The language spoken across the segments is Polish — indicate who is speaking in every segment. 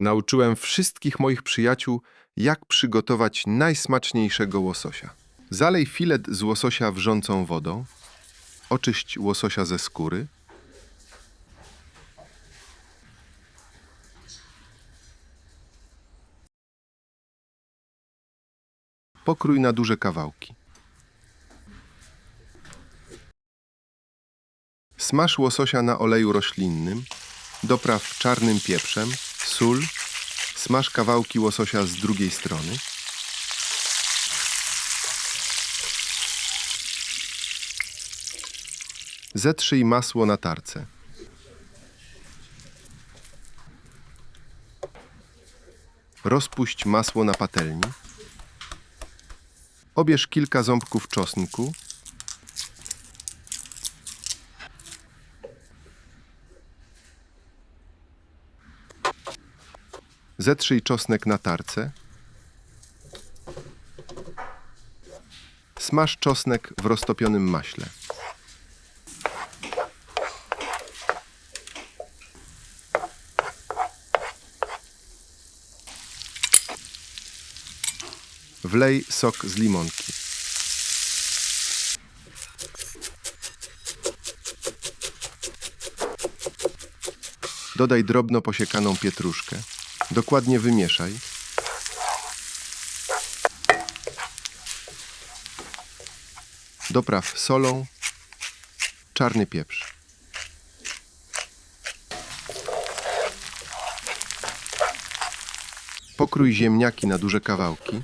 Speaker 1: Nauczyłem wszystkich moich przyjaciół, jak przygotować najsmaczniejszego łososia. Zalej filet z łososia wrzącą wodą. Oczyść łososia ze skóry. Pokrój na duże kawałki. Smaż łososia na oleju roślinnym. Dopraw czarnym pieprzem, sól. Smaż kawałki łososia z drugiej strony. Zetrzyj masło na tarce. Rozpuść masło na patelni. Obierz kilka ząbków czosnku. Zetrzyj czosnek na tarce. Smaż czosnek w roztopionym maśle. Wlej sok z limonki. Dodaj drobno posiekaną pietruszkę. Dokładnie wymieszaj. Dopraw solą, czarny pieprz. Pokrój ziemniaki na duże kawałki.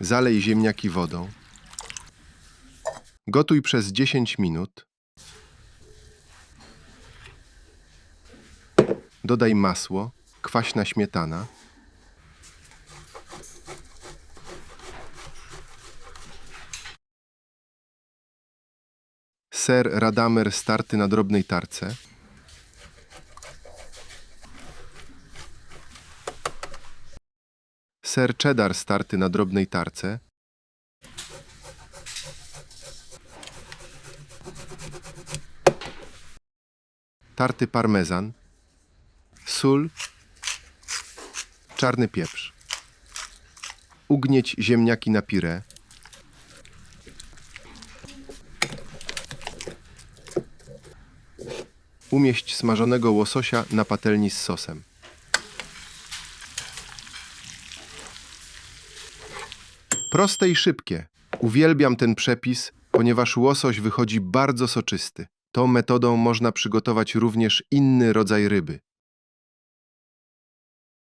Speaker 1: Zalej ziemniaki wodą. Gotuj przez 10 minut. Dodaj masło, kwaśna śmietana. Ser radamer starty na drobnej tarce. Ser cheddar starty na drobnej tarce. Tarty parmezan. Sól. Czarny pieprz. Ugnieć ziemniaki na pire. Umieść smażonego łososia na patelni z sosem. Proste i szybkie. Uwielbiam ten przepis, ponieważ łosoś wychodzi bardzo soczysty. Tą metodą można przygotować również inny rodzaj ryby.